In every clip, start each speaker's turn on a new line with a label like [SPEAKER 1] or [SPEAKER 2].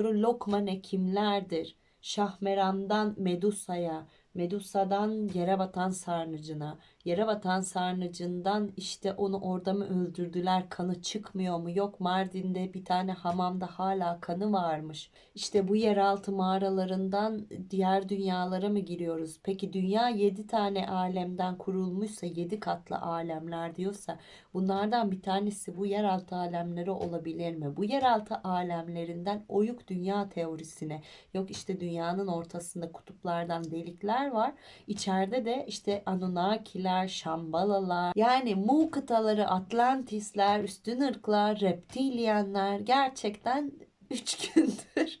[SPEAKER 1] Lokma ne kimlerdir? Şahmeran'dan Medusa'ya, Medusa'dan yere batan sarnıcına, yere batan sarnıcından işte onu orada mı öldürdüler, kanı çıkmıyor mu? Yok Mardin'de bir tane hamamda hala kanı varmış. İşte bu yeraltı mağaralarından diğer dünyalara mı giriyoruz? Peki dünya yedi tane alemden kurulmuşsa, yedi katlı alemler diyorsa bunlardan bir tanesi bu yeraltı alemleri olabilir mi? Bu yeraltı alemlerinden oyuk dünya teorisine, yok işte dünyanın ortasında kutuplardan delikler var. İçeride de işte Anunnakiler, Şambalalar, yani Mu kıtaları, Atlantisler, üstün ırklar, reptilyenler gerçekten üç gündür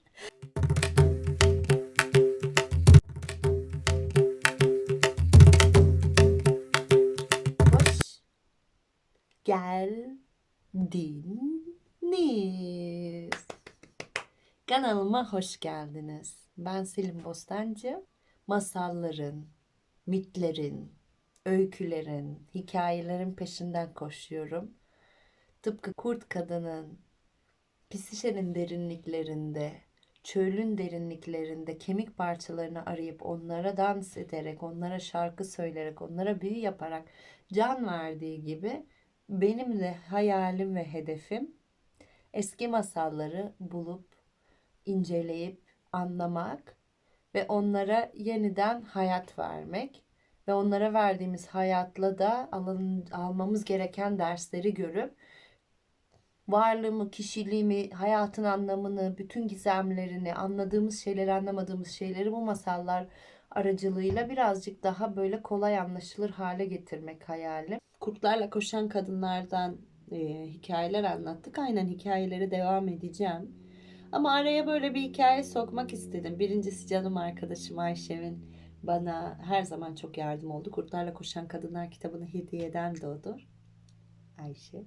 [SPEAKER 1] hoş geldiniz. Kanalıma hoş geldiniz. Ben Selim Bostancı. Masalların, mitlerin, öykülerin, hikayelerin peşinden koşuyorum. Tıpkı kurt kadının pisişenin derinliklerinde, çölün derinliklerinde kemik parçalarını arayıp onlara dans ederek, onlara şarkı söyleyerek, onlara büyü yaparak can verdiği gibi benim de hayalim ve hedefim eski masalları bulup, inceleyip, anlamak ve onlara yeniden hayat vermek ve onlara verdiğimiz hayatla da alın, almamız gereken dersleri görüp varlığımı, kişiliğimi, hayatın anlamını, bütün gizemlerini, anladığımız şeyleri, anlamadığımız şeyleri bu masallar aracılığıyla birazcık daha böyle kolay anlaşılır hale getirmek hayalim. Kurtlarla koşan kadınlardan e, hikayeler anlattık. Aynen hikayeleri devam edeceğim. Ama araya böyle bir hikaye sokmak istedim. Birincisi canım arkadaşım Ayşe'nin bana her zaman çok yardım oldu. Kurtlarla Koşan Kadınlar kitabını hediye eden de odur. Ayşe.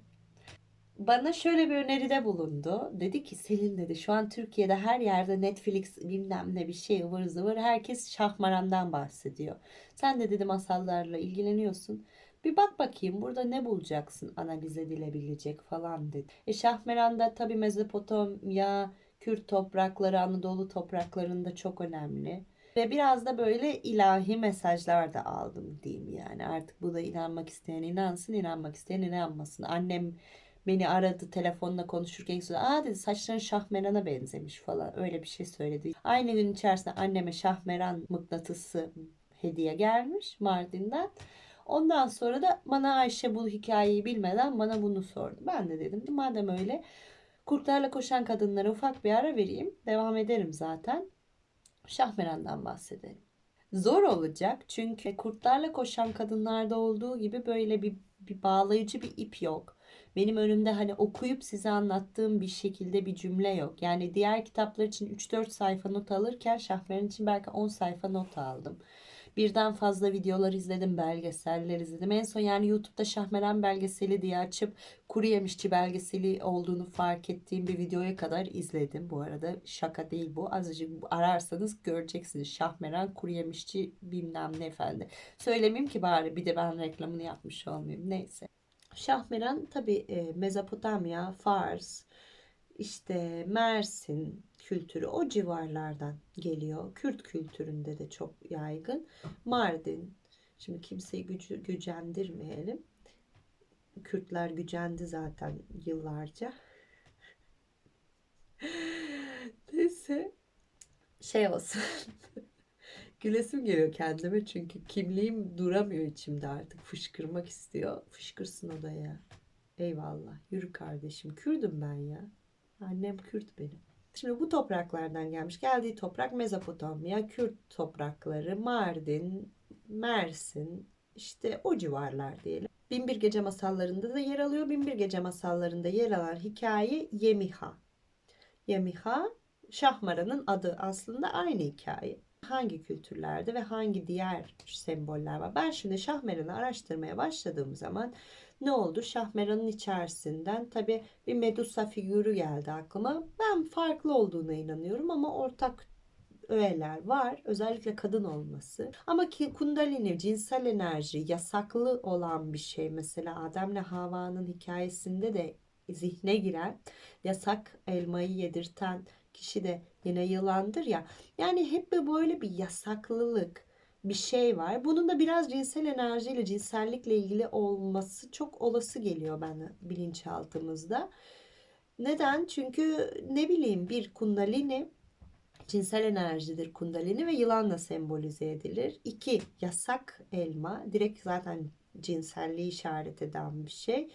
[SPEAKER 1] Bana şöyle bir öneride bulundu. Dedi ki Selin dedi şu an Türkiye'de her yerde Netflix bilmem ne bir şey ıvır zıvır herkes Şahmaran'dan bahsediyor. Sen de dedi masallarla ilgileniyorsun. Bir bak bakayım burada ne bulacaksın analiz edilebilecek falan dedi. E Şahmeran'da tabii Mezopotamya, Kürt toprakları, Anadolu topraklarında çok önemli. Ve biraz da böyle ilahi mesajlar da aldım diyeyim yani. Artık bu da inanmak isteyen inansın, inanmak isteyen inanmasın. Annem beni aradı telefonla konuşurken söyledi. Aa dedi saçların Şahmeran'a benzemiş falan. Öyle bir şey söyledi. Aynı gün içerisinde anneme Şahmeran mıknatısı hediye gelmiş Mardin'den. Ondan sonra da bana Ayşe bu hikayeyi bilmeden bana bunu sordu. Ben de dedim madem öyle kurtlarla koşan kadınlara ufak bir ara vereyim. Devam ederim zaten. Şahmeran'dan bahsedelim. Zor olacak çünkü kurtlarla koşan kadınlarda olduğu gibi böyle bir, bir bağlayıcı bir ip yok. Benim önümde hani okuyup size anlattığım bir şekilde bir cümle yok. Yani diğer kitaplar için 3-4 sayfa not alırken Şahmeran için belki 10 sayfa not aldım. Birden fazla videolar izledim, belgeseller izledim. En son yani YouTube'da Şahmeran belgeseli diye açıp kuru yemişçi belgeseli olduğunu fark ettiğim bir videoya kadar izledim. Bu arada şaka değil bu. Azıcık ararsanız göreceksiniz. Şahmeran kuru yemişçi bilmem ne efendi. Söylemeyeyim ki bari bir de ben reklamını yapmış olmayayım. Neyse. Şahmeran tabi e, Mezopotamya, Fars, işte Mersin kültürü o civarlardan geliyor. Kürt kültüründe de çok yaygın. Mardin. Şimdi kimseyi gücü, gücendirmeyelim. Kürtler gücendi zaten yıllarca. Neyse şey olsun. Gülesim geliyor kendime çünkü kimliğim duramıyor içimde artık. Fışkırmak istiyor. Fışkırsın o da ya. Eyvallah. Yürü kardeşim. Kürdüm ben ya. Annem Kürt benim. Şimdi bu topraklardan gelmiş. Geldiği toprak Mezopotamya, Kürt toprakları, Mardin, Mersin, işte o civarlar diyelim. Binbir Gece masallarında da yer alıyor. Binbir Gece masallarında yer alan hikaye Yemiha. Yemiha, Şahmaran'ın adı aslında aynı hikaye. Hangi kültürlerde ve hangi diğer semboller var? Ben şimdi Şahmeran'ı araştırmaya başladığım zaman ne oldu? Şahmeran'ın içerisinden tabi bir Medusa figürü geldi aklıma. Ben farklı olduğuna inanıyorum ama ortak öğeler var. Özellikle kadın olması. Ama ki kundalini, cinsel enerji yasaklı olan bir şey. Mesela Adem'le Havva'nın hikayesinde de zihne giren, yasak elmayı yedirten kişi de yine yılandır ya. Yani hep böyle bir yasaklılık bir şey var. Bunun da biraz cinsel enerjiyle, cinsellikle ilgili olması çok olası geliyor bana bilinçaltımızda. Neden? Çünkü ne bileyim bir kundalini cinsel enerjidir kundalini ve yılanla sembolize edilir. İki, yasak elma. Direkt zaten cinselliği işaret eden bir şey.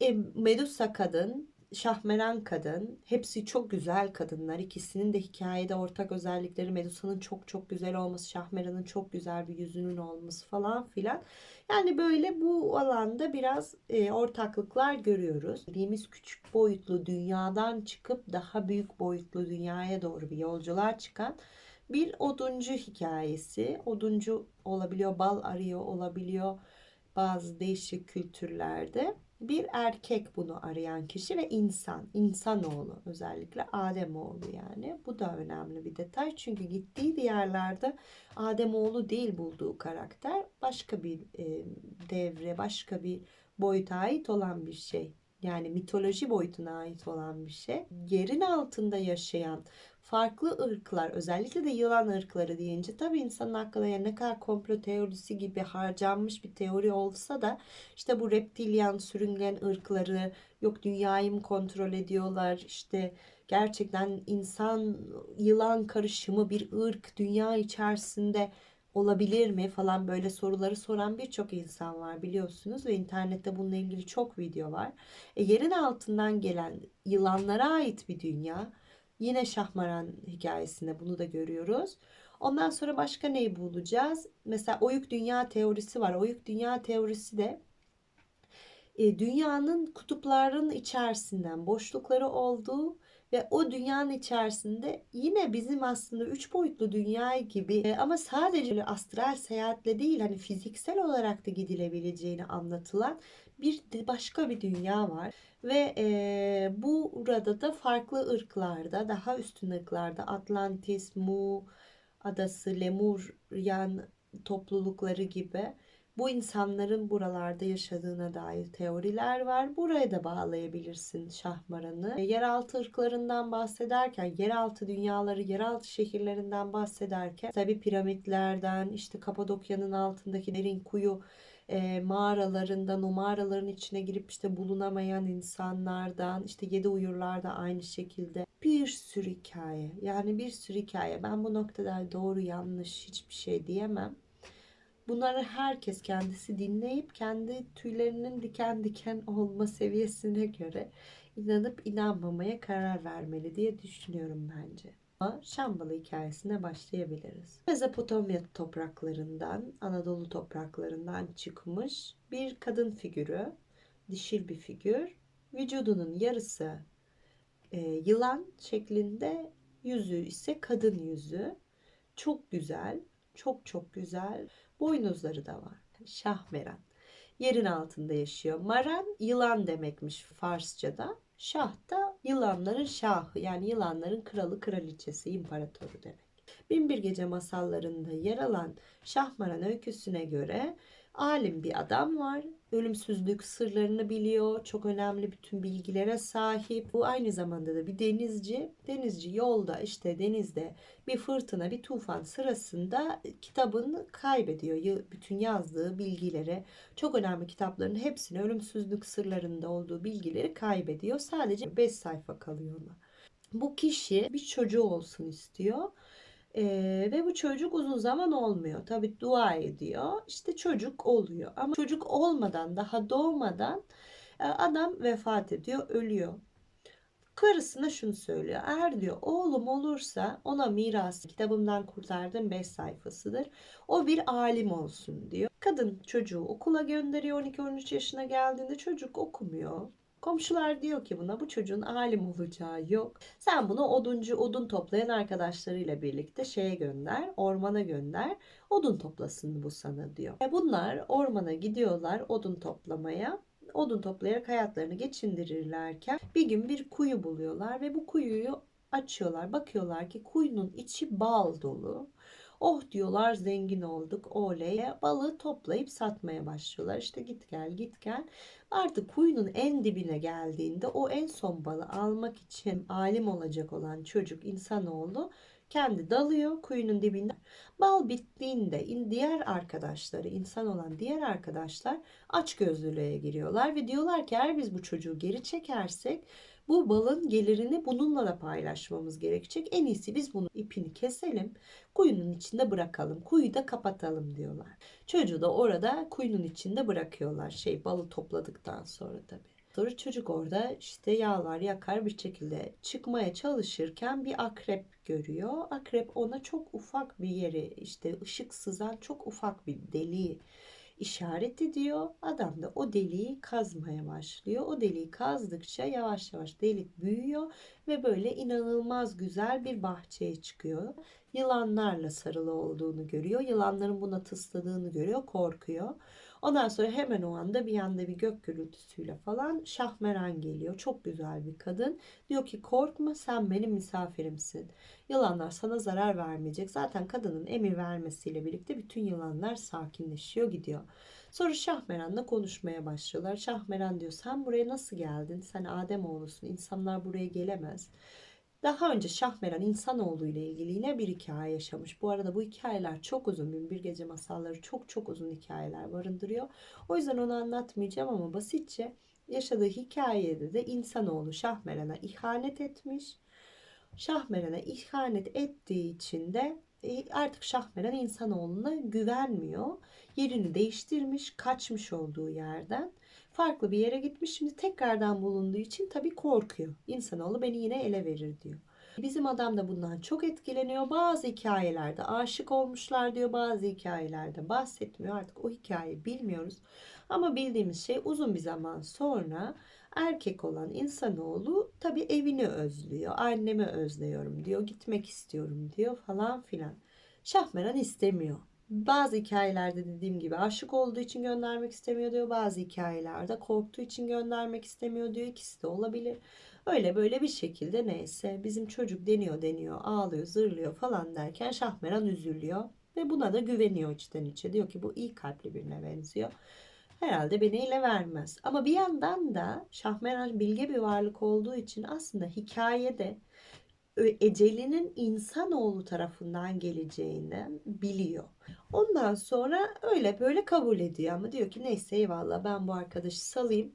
[SPEAKER 1] E, Medusa kadın, Şahmeran kadın. Hepsi çok güzel kadınlar. İkisinin de hikayede ortak özellikleri Medusa'nın çok çok güzel olması, Şahmeran'ın çok güzel bir yüzünün olması falan filan. Yani böyle bu alanda biraz e, ortaklıklar görüyoruz. Bildiğimiz küçük boyutlu dünyadan çıkıp daha büyük boyutlu dünyaya doğru bir yolculuğa çıkan bir oduncu hikayesi. Oduncu olabiliyor, bal arıyor olabiliyor bazı değişik kültürlerde bir erkek bunu arayan kişi ve insan, insanoğlu özellikle Ademoğlu yani. Bu da önemli bir detay çünkü gittiği yerlerde Ademoğlu değil bulduğu karakter başka bir e, devre, başka bir boyuta ait olan bir şey. Yani mitoloji boyutuna ait olan bir şey. Yerin altında yaşayan farklı ırklar özellikle de yılan ırkları deyince tabii insanın aklına yani ne kadar komplo teorisi gibi harcanmış bir teori olsa da işte bu reptilyan sürüngen ırkları yok dünyayı mı kontrol ediyorlar işte gerçekten insan yılan karışımı bir ırk dünya içerisinde olabilir mi falan böyle soruları soran birçok insan var biliyorsunuz ve internette bununla ilgili çok video var. E, yerin altından gelen yılanlara ait bir dünya Yine Şahmaran hikayesinde bunu da görüyoruz. Ondan sonra başka neyi bulacağız? Mesela oyuk dünya teorisi var. Oyuk dünya teorisi de e, dünyanın kutupların içerisinden boşlukları olduğu ve o dünyanın içerisinde yine bizim aslında üç boyutlu dünya gibi e, ama sadece astral seyahatle değil hani fiziksel olarak da gidilebileceğini anlatılan bir başka bir dünya var ve e, burada da farklı ırklarda daha üstün ırklarda Atlantis, Mu adası, Lemuryan toplulukları gibi bu insanların buralarda yaşadığına dair teoriler var. Buraya da bağlayabilirsin Şahmaran'ı. E, yeraltı ırklarından bahsederken, yeraltı dünyaları, yeraltı şehirlerinden bahsederken tabi piramitlerden, işte Kapadokya'nın altındaki derin kuyu e, mağaralarından, o mağaraların içine girip işte bulunamayan insanlardan, işte yedi uyurlar aynı şekilde bir sürü hikaye. Yani bir sürü hikaye. Ben bu noktada doğru yanlış hiçbir şey diyemem. Bunları herkes kendisi dinleyip kendi tüylerinin diken diken olma seviyesine göre inanıp inanmamaya karar vermeli diye düşünüyorum bence. Şambalı hikayesine başlayabiliriz. Mezopotamya topraklarından, Anadolu topraklarından çıkmış bir kadın figürü, dişil bir figür. Vücudunun yarısı e, yılan şeklinde, yüzü ise kadın yüzü. Çok güzel, çok çok güzel. Boynuzları da var. Şahmeran. Yerin altında yaşıyor. Maran yılan demekmiş Farsçada. Şah da yılanların şahı yani yılanların kralı kraliçesi imparatoru demek. Binbir Gece masallarında yer alan Şahmaran öyküsüne göre alim bir adam var. Ölümsüzlük sırlarını biliyor. Çok önemli bütün bilgilere sahip. Bu aynı zamanda da bir denizci. Denizci yolda işte denizde bir fırtına, bir tufan sırasında kitabını kaybediyor. Bütün yazdığı bilgileri, çok önemli kitapların hepsini ölümsüzlük sırlarında olduğu bilgileri kaybediyor. Sadece 5 sayfa kalıyor ona. Bu kişi bir çocuğu olsun istiyor ee, ve bu çocuk uzun zaman olmuyor. Tabi dua ediyor. İşte çocuk oluyor. Ama çocuk olmadan daha doğmadan e, adam vefat ediyor, ölüyor. Karısına şunu söylüyor. Eğer diyor oğlum olursa ona miras kitabımdan kurtardım 5 sayfasıdır. O bir alim olsun diyor. Kadın çocuğu okula gönderiyor 12-13 yaşına geldiğinde çocuk okumuyor. Komşular diyor ki buna bu çocuğun alim olacağı yok. Sen bunu oduncu, odun toplayan arkadaşlarıyla birlikte şeye gönder, ormana gönder. Odun toplasın bu sana diyor. E bunlar ormana gidiyorlar odun toplamaya. Odun toplayarak hayatlarını geçindirirlerken bir gün bir kuyu buluyorlar ve bu kuyuyu açıyorlar. Bakıyorlar ki kuyunun içi bal dolu. Oh diyorlar zengin olduk oley. Balığı toplayıp satmaya başlıyorlar. İşte git gel git gel. Artık kuyunun en dibine geldiğinde o en son balı almak için alim olacak olan çocuk insanoğlu kendi dalıyor kuyunun dibinde. Bal bittiğinde in- diğer arkadaşları, insan olan diğer arkadaşlar açgözlülüğe giriyorlar ve diyorlar ki eğer biz bu çocuğu geri çekersek bu balın gelirini bununla da paylaşmamız gerekecek. En iyisi biz bunun ipini keselim, kuyunun içinde bırakalım, kuyu da kapatalım diyorlar. Çocuğu da orada kuyunun içinde bırakıyorlar. Şey balı topladıktan sonra tabii. Sonra çocuk orada işte yağlar yakar bir şekilde çıkmaya çalışırken bir akrep görüyor. Akrep ona çok ufak bir yeri işte ışık sızan çok ufak bir deliği işaret ediyor. Adam da o deliği kazmaya başlıyor. O deliği kazdıkça yavaş yavaş delik büyüyor ve böyle inanılmaz güzel bir bahçeye çıkıyor. Yılanlarla sarılı olduğunu görüyor. Yılanların buna tısladığını görüyor, korkuyor. Ondan sonra hemen o anda bir yanda bir gök gürültüsüyle falan Şahmeran geliyor. Çok güzel bir kadın. Diyor ki korkma sen benim misafirimsin. Yılanlar sana zarar vermeyecek. Zaten kadının emir vermesiyle birlikte bütün yılanlar sakinleşiyor gidiyor. Sonra Şahmeran'la konuşmaya başlıyorlar. Şahmeran diyor sen buraya nasıl geldin? Sen Adem oğlusun. İnsanlar buraya gelemez. Daha önce Şahmeran insanoğlu ile ilgili yine bir hikaye yaşamış. Bu arada bu hikayeler çok uzun. Bin Bir Gece masalları çok çok uzun hikayeler barındırıyor. O yüzden onu anlatmayacağım ama basitçe yaşadığı hikayede de insanoğlu Şahmeran'a ihanet etmiş. Şahmeran'a ihanet ettiği için de e, artık Şahmeran insanoğluna güvenmiyor. Yerini değiştirmiş, kaçmış olduğu yerden farklı bir yere gitmiş. Şimdi tekrardan bulunduğu için tabii korkuyor. İnsanoğlu beni yine ele verir diyor. Bizim adam da bundan çok etkileniyor. Bazı hikayelerde aşık olmuşlar diyor. Bazı hikayelerde bahsetmiyor. Artık o hikayeyi bilmiyoruz. Ama bildiğimiz şey uzun bir zaman sonra erkek olan insanoğlu tabii evini özlüyor. Annemi özlüyorum diyor. Gitmek istiyorum diyor falan filan. Şahmeran istemiyor. Bazı hikayelerde dediğim gibi aşık olduğu için göndermek istemiyor diyor. Bazı hikayelerde korktuğu için göndermek istemiyor diyor. İkisi de olabilir. Öyle böyle bir şekilde neyse bizim çocuk deniyor deniyor ağlıyor zırlıyor falan derken Şahmeran üzülüyor. Ve buna da güveniyor içten içe. Diyor ki bu iyi kalpli birine benziyor. Herhalde beni ele vermez. Ama bir yandan da Şahmeran bilge bir varlık olduğu için aslında hikayede ecelinin insanoğlu tarafından geleceğini biliyor. Ondan sonra öyle böyle kabul ediyor ama diyor ki neyse eyvallah ben bu arkadaşı salayım.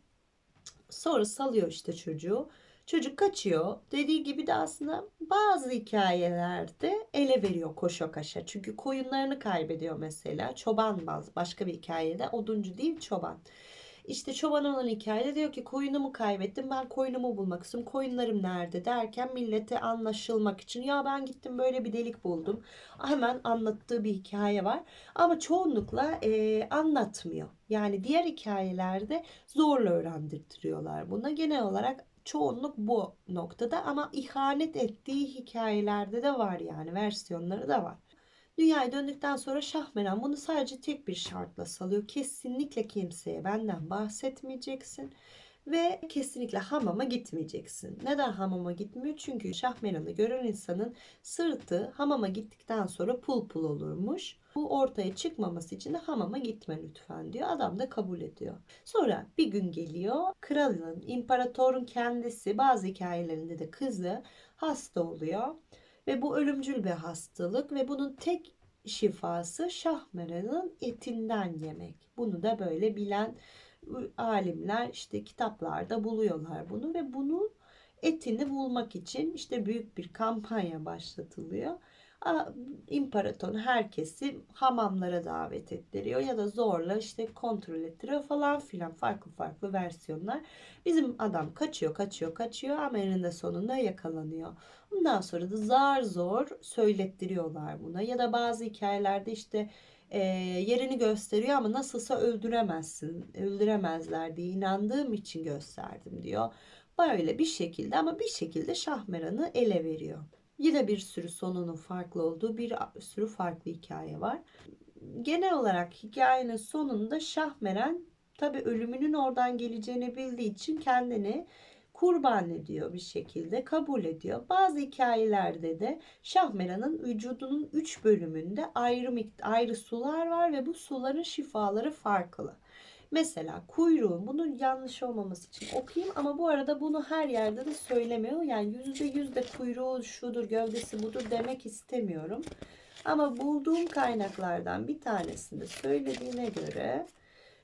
[SPEAKER 1] Sonra salıyor işte çocuğu. Çocuk kaçıyor. Dediği gibi de aslında bazı hikayelerde ele veriyor koşa kaşa. Çünkü koyunlarını kaybediyor mesela. Çoban bazı başka bir hikayede oduncu değil çoban. İşte çoban olan hikayede diyor ki koyunumu kaybettim ben koyunumu bulmak istiyorum. Koyunlarım nerede derken millete anlaşılmak için ya ben gittim böyle bir delik buldum. Hemen anlattığı bir hikaye var. Ama çoğunlukla e, anlatmıyor. Yani diğer hikayelerde zorla öğrendirtiyorlar buna. Genel olarak çoğunluk bu noktada ama ihanet ettiği hikayelerde de var yani versiyonları da var. Dünyaya döndükten sonra Şahmeran bunu sadece tek bir şartla salıyor. Kesinlikle kimseye benden bahsetmeyeceksin ve kesinlikle hamama gitmeyeceksin. Neden hamama gitmiyor? Çünkü Şahmeran'ı gören insanın sırtı hamama gittikten sonra pul pul olurmuş. Bu ortaya çıkmaması için de hamama gitme lütfen diyor. Adam da kabul ediyor. Sonra bir gün geliyor. Kralın, imparatorun kendisi bazı hikayelerinde de kızı hasta oluyor. Ve bu ölümcül bir hastalık ve bunun tek şifası şahmeranın etinden yemek. Bunu da böyle bilen alimler işte kitaplarda buluyorlar bunu ve bunu etini bulmak için işte büyük bir kampanya başlatılıyor. İmparator herkesi hamamlara davet ettiriyor ya da zorla işte kontrol ettiriyor falan filan farklı farklı versiyonlar. Bizim adam kaçıyor kaçıyor kaçıyor ama eninde sonunda yakalanıyor. Ondan sonra da zar zor söylettiriyorlar buna ya da bazı hikayelerde işte e, yerini gösteriyor ama nasılsa öldüremezsin, öldüremezler diye inandığım için gösterdim diyor. Böyle bir şekilde ama bir şekilde Şahmeran'ı ele veriyor. Yine bir sürü sonunun farklı olduğu bir sürü farklı hikaye var. Genel olarak hikayenin sonunda Şahmeran tabi ölümünün oradan geleceğini bildiği için kendini kurban ediyor bir şekilde kabul ediyor. Bazı hikayelerde de Şahmeran'ın vücudunun 3 bölümünde ayrı ayrı sular var ve bu suların şifaları farklı. Mesela kuyruğun bunun yanlış olmaması için okuyayım ama bu arada bunu her yerde de söylemiyor. Yani yüzde yüz de kuyruğu şudur gövdesi budur demek istemiyorum. Ama bulduğum kaynaklardan bir tanesinde söylediğine göre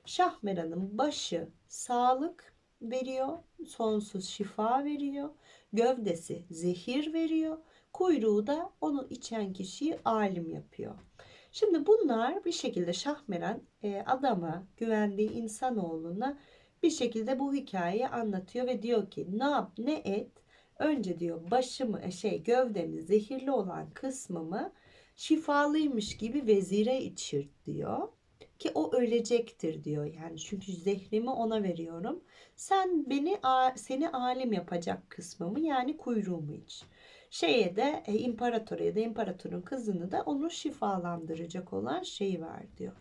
[SPEAKER 1] Şahmeran'ın başı sağlık veriyor, sonsuz şifa veriyor, gövdesi zehir veriyor, kuyruğu da onu içen kişiyi alim yapıyor. Şimdi bunlar bir şekilde Şahmeran e, adama, güvendiği insanoğluna bir şekilde bu hikayeyi anlatıyor ve diyor ki ne yap ne et? Önce diyor başımı e, şey gövdemi zehirli olan kısmımı şifalıymış gibi vezire içirt diyor. Ki o ölecektir diyor. Yani çünkü zehrimi ona veriyorum. Sen beni seni alim yapacak kısmımı yani kuyruğumu iç şeye de e, imparatora ya da imparatorun kızını da onu şifalandıracak olan şeyi ver diyor.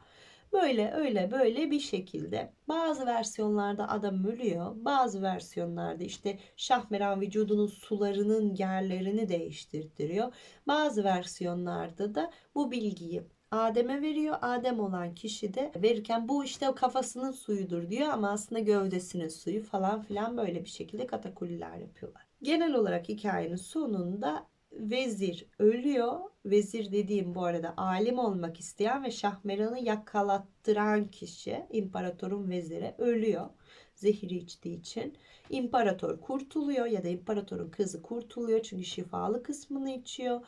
[SPEAKER 1] Böyle öyle böyle bir şekilde bazı versiyonlarda adam ölüyor. Bazı versiyonlarda işte Şahmeran vücudunun sularının yerlerini değiştirtiriyor. Bazı versiyonlarda da bu bilgiyi Adem'e veriyor. Adem olan kişi de verirken bu işte kafasının suyudur diyor ama aslında gövdesinin suyu falan filan böyle bir şekilde katakulliler yapıyorlar. Genel olarak hikayenin sonunda vezir ölüyor. Vezir dediğim bu arada alim olmak isteyen ve Şahmeran'ı yakalattıran kişi imparatorun veziri ölüyor. Zehri içtiği için. İmparator kurtuluyor ya da imparatorun kızı kurtuluyor çünkü şifalı kısmını içiyor.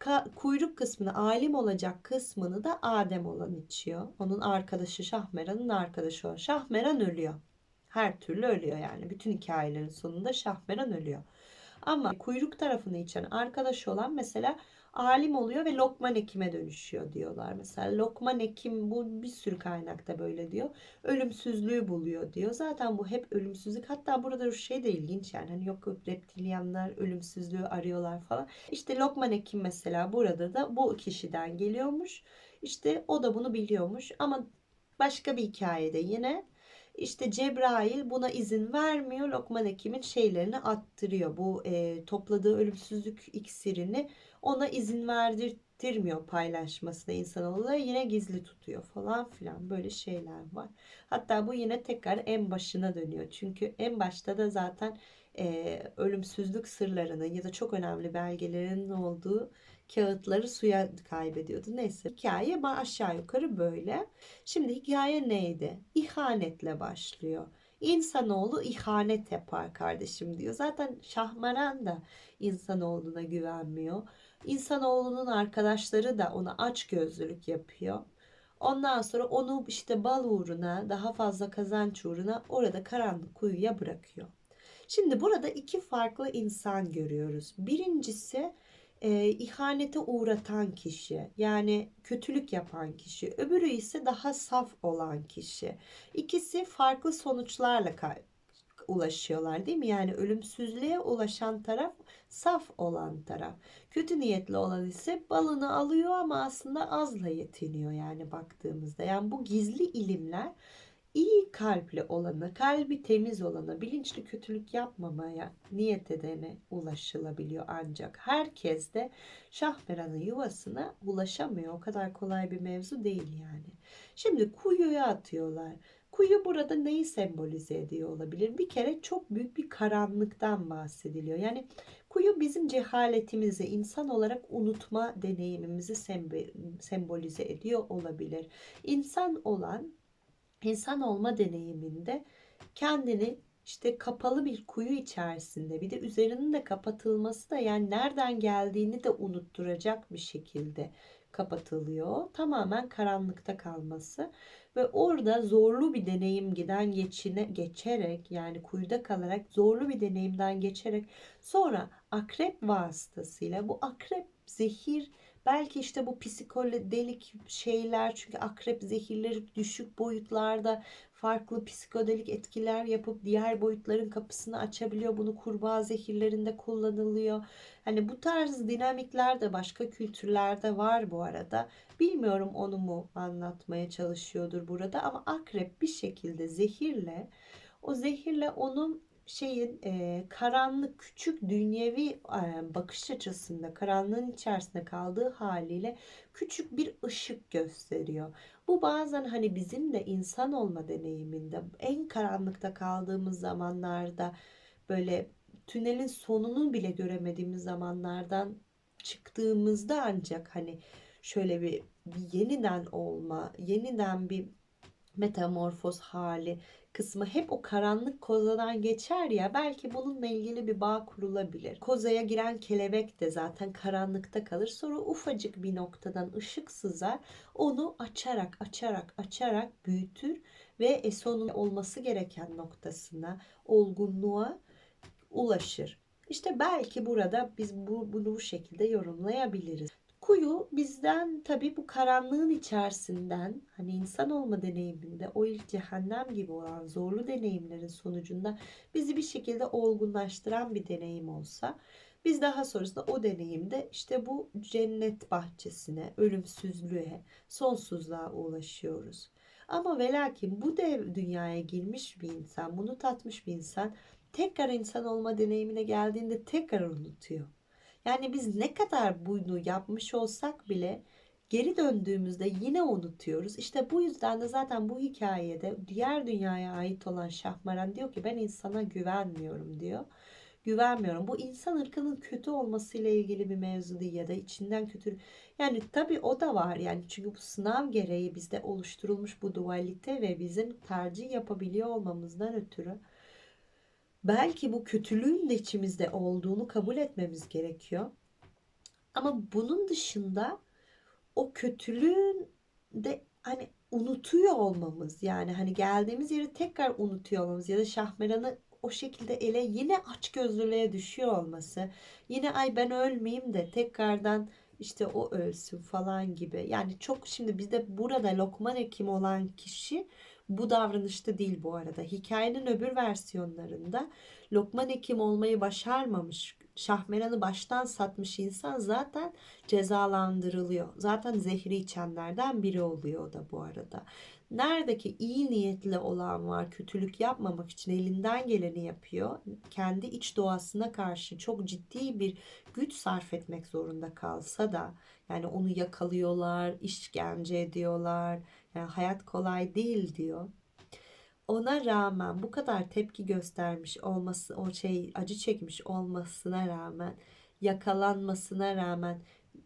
[SPEAKER 1] Ka- kuyruk kısmını alim olacak kısmını da Adem olan içiyor. Onun arkadaşı Şahmeran'ın arkadaşı o. Şahmeran ölüyor. Her türlü ölüyor yani. Bütün hikayelerin sonunda Şahmeran ölüyor. Ama kuyruk tarafını içen arkadaş olan mesela alim oluyor ve Lokman Hekim'e dönüşüyor diyorlar. Mesela Lokman Hekim bu bir sürü kaynakta böyle diyor. Ölümsüzlüğü buluyor diyor. Zaten bu hep ölümsüzlük. Hatta burada şey de ilginç yani. Hani yok reptilyanlar ölümsüzlüğü arıyorlar falan. İşte Lokman Hekim mesela burada da bu kişiden geliyormuş. İşte o da bunu biliyormuş. Ama başka bir hikayede yine işte Cebrail buna izin vermiyor. Lokman Hekim'in şeylerini attırıyor. Bu e, topladığı ölümsüzlük iksirini ona izin verdirtmiyor paylaşmasına insanoğlu yine gizli tutuyor falan filan böyle şeyler var. Hatta bu yine tekrar en başına dönüyor. Çünkü en başta da zaten e, ölümsüzlük sırlarının ya da çok önemli belgelerinin olduğu kağıtları suya kaybediyordu. Neyse hikaye aşağı yukarı böyle. Şimdi hikaye neydi? İhanetle başlıyor. İnsanoğlu ihanet yapar kardeşim diyor. Zaten Şahmaran da insanoğluna güvenmiyor. İnsanoğlunun arkadaşları da ona aç gözlülük yapıyor. Ondan sonra onu işte bal uğruna, daha fazla kazanç uğruna orada karanlık kuyuya bırakıyor. Şimdi burada iki farklı insan görüyoruz. Birincisi e, ihanete uğratan kişi yani kötülük yapan kişi öbürü ise daha saf olan kişi. İkisi farklı sonuçlarla ulaşıyorlar değil mi? Yani ölümsüzlüğe ulaşan taraf saf olan taraf. Kötü niyetli olan ise balını alıyor ama aslında azla yetiniyor yani baktığımızda. Yani bu gizli ilimler iyi kalpli olana, kalbi temiz olana, bilinçli kötülük yapmamaya niyet edene ulaşılabiliyor ancak herkes de Şahmeran'ın yuvasına ulaşamıyor. O kadar kolay bir mevzu değil yani. Şimdi kuyuya atıyorlar. Kuyu burada neyi sembolize ediyor olabilir? Bir kere çok büyük bir karanlıktan bahsediliyor. Yani kuyu bizim cehaletimizi, insan olarak unutma deneyimimizi sembolize ediyor olabilir. İnsan olan insan olma deneyiminde kendini işte kapalı bir kuyu içerisinde bir de üzerinin de kapatılması da yani nereden geldiğini de unutturacak bir şekilde kapatılıyor. Tamamen karanlıkta kalması ve orada zorlu bir deneyim giden geçine geçerek yani kuyuda kalarak zorlu bir deneyimden geçerek sonra akrep vasıtasıyla bu akrep zehir Belki işte bu psikodelik şeyler çünkü akrep zehirleri düşük boyutlarda farklı psikodelik etkiler yapıp diğer boyutların kapısını açabiliyor. Bunu kurbağa zehirlerinde kullanılıyor. Hani bu tarz dinamikler de başka kültürlerde var bu arada. Bilmiyorum onu mu anlatmaya çalışıyordur burada ama akrep bir şekilde zehirle o zehirle onun şeyin e, karanlık küçük dünyevi e, bakış açısında karanlığın içerisinde kaldığı haliyle küçük bir ışık gösteriyor. Bu bazen hani bizim de insan olma deneyiminde en karanlıkta kaldığımız zamanlarda böyle tünelin sonunu bile göremediğimiz zamanlardan çıktığımızda ancak hani şöyle bir, bir yeniden olma, yeniden bir metamorfoz hali kısmı hep o karanlık kozadan geçer ya belki bununla ilgili bir bağ kurulabilir. Kozaya giren kelebek de zaten karanlıkta kalır. Sonra ufacık bir noktadan ışık sızar. Onu açarak açarak açarak büyütür ve sonun olması gereken noktasına, olgunluğa ulaşır. İşte belki burada biz bu, bunu bu şekilde yorumlayabiliriz. Kuyu bizden tabii bu karanlığın içerisinden hani insan olma deneyiminde o ilk cehennem gibi olan zorlu deneyimlerin sonucunda bizi bir şekilde olgunlaştıran bir deneyim olsa biz daha sonrasında o deneyimde işte bu cennet bahçesine, ölümsüzlüğe, sonsuzluğa ulaşıyoruz. Ama velakin bu dev dünyaya girmiş bir insan, bunu tatmış bir insan tekrar insan olma deneyimine geldiğinde tekrar unutuyor. Yani biz ne kadar bunu yapmış olsak bile geri döndüğümüzde yine unutuyoruz. İşte bu yüzden de zaten bu hikayede diğer dünyaya ait olan Şahmaran diyor ki ben insana güvenmiyorum diyor. Güvenmiyorum. Bu insan ırkının kötü olmasıyla ilgili bir mevzu değil ya da içinden kötü. Yani tabii o da var yani çünkü bu sınav gereği bizde oluşturulmuş bu dualite ve bizim tercih yapabiliyor olmamızdan ötürü belki bu kötülüğün de içimizde olduğunu kabul etmemiz gerekiyor. Ama bunun dışında o kötülüğün de hani unutuyor olmamız yani hani geldiğimiz yeri tekrar unutuyor olmamız ya da Şahmeran'ı o şekilde ele yine aç gözlülüğe düşüyor olması yine ay ben ölmeyeyim de tekrardan işte o ölsün falan gibi yani çok şimdi bizde burada Lokman Hekim olan kişi bu davranışta değil bu arada. Hikayenin öbür versiyonlarında Lokman Hekim olmayı başarmamış, Şahmeran'ı baştan satmış insan zaten cezalandırılıyor. Zaten zehri içenlerden biri oluyor da bu arada. Neredeki iyi niyetli olan var kötülük yapmamak için elinden geleni yapıyor. Kendi iç doğasına karşı çok ciddi bir güç sarf etmek zorunda kalsa da yani onu yakalıyorlar, işkence ediyorlar. Yani hayat kolay değil diyor. Ona rağmen bu kadar tepki göstermiş olması, o şey acı çekmiş olmasına rağmen, yakalanmasına rağmen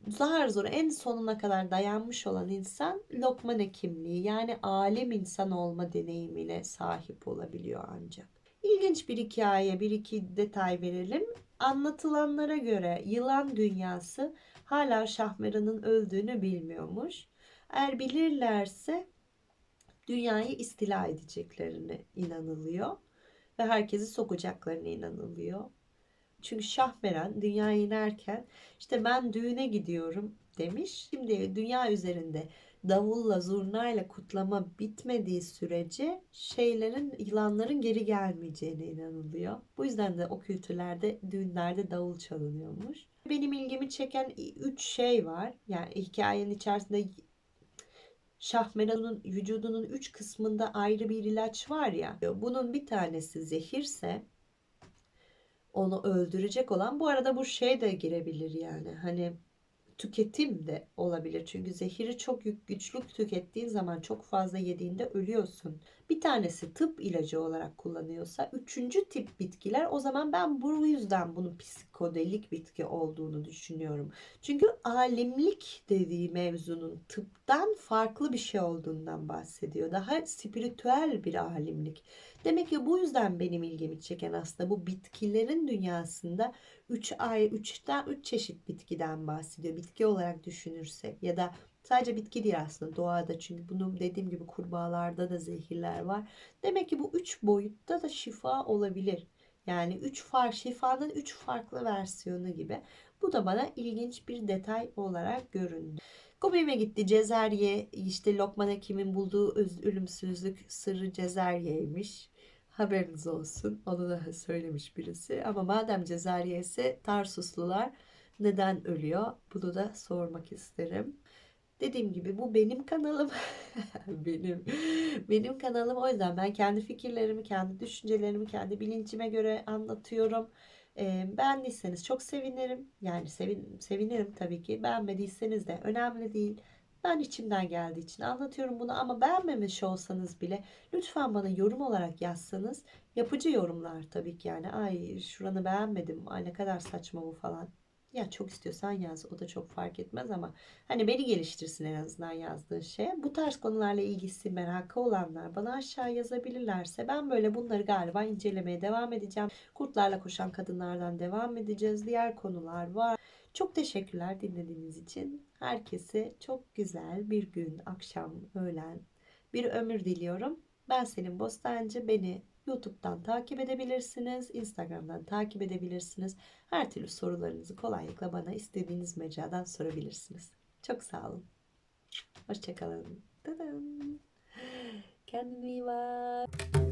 [SPEAKER 1] zar zor en sonuna kadar dayanmış olan insan Lokman kimliği yani alim insan olma deneyimine sahip olabiliyor ancak. İlginç bir hikaye, bir iki detay verelim. Anlatılanlara göre yılan dünyası hala Şahmeran'ın öldüğünü bilmiyormuş. Eğer bilirlerse dünyayı istila edeceklerine inanılıyor ve herkesi sokacaklarına inanılıyor. Çünkü Şahmeran dünyaya inerken işte ben düğüne gidiyorum demiş. Şimdi dünya üzerinde davulla zurnayla kutlama bitmediği sürece şeylerin yılanların geri gelmeyeceğine inanılıyor. Bu yüzden de o kültürlerde düğünlerde davul çalınıyormuş. Benim ilgimi çeken üç şey var. Yani hikayenin içerisinde Şahmeran'ın vücudunun üç kısmında ayrı bir ilaç var ya. Bunun bir tanesi zehirse onu öldürecek olan bu arada bu şey de girebilir yani. Hani tüketim de olabilir. Çünkü zehiri çok güçlü tükettiğin zaman çok fazla yediğinde ölüyorsun. Bir tanesi tıp ilacı olarak kullanıyorsa üçüncü tip bitkiler o zaman ben bu yüzden bunun psikodelik bitki olduğunu düşünüyorum. Çünkü alimlik dediği mevzunun tıptan farklı bir şey olduğundan bahsediyor. Daha spiritüel bir alimlik. Demek ki bu yüzden benim ilgimi çeken aslında bu bitkilerin dünyasında 3 ay 3'ten 3 çeşit bitkiden bahsediyor. Bitki olarak düşünürsek ya da sadece bitki değil aslında doğada çünkü bunu dediğim gibi kurbağalarda da zehirler var. Demek ki bu 3 boyutta da şifa olabilir. Yani 3 fark şifanın 3 farklı versiyonu gibi. Bu da bana ilginç bir detay olarak göründü. Komiğime gitti. Cezerye işte Lokman Hekim'in bulduğu ölümsüzlük sırrı Cezerye'ymiş. Haberiniz olsun. Onu da söylemiş birisi. Ama madem Cezerye ise Tarsuslular neden ölüyor? Bunu da sormak isterim. Dediğim gibi bu benim kanalım. benim benim kanalım. O yüzden ben kendi fikirlerimi, kendi düşüncelerimi, kendi bilincime göre anlatıyorum. Ee, beğendiyseniz çok sevinirim. Yani sevin, sevinirim tabii ki. Beğenmediyseniz de önemli değil. Ben içimden geldiği için anlatıyorum bunu ama beğenmemiş olsanız bile lütfen bana yorum olarak yazsanız yapıcı yorumlar tabii ki yani ay şuranı beğenmedim ay ne kadar saçma bu falan ya çok istiyorsan yaz o da çok fark etmez ama hani beni geliştirsin en azından yazdığın şey bu tarz konularla ilgisi merakı olanlar bana aşağı yazabilirlerse ben böyle bunları galiba incelemeye devam edeceğim kurtlarla koşan kadınlardan devam edeceğiz diğer konular var çok teşekkürler dinlediğiniz için. Herkese çok güzel bir gün, akşam, öğlen, bir ömür diliyorum. Ben Selin Bostancı. Beni YouTube'dan takip edebilirsiniz. Instagram'dan takip edebilirsiniz. Her türlü sorularınızı kolaylıkla bana istediğiniz mecradan sorabilirsiniz. Çok sağ olun. Hoşçakalın. Kendine iyi bak.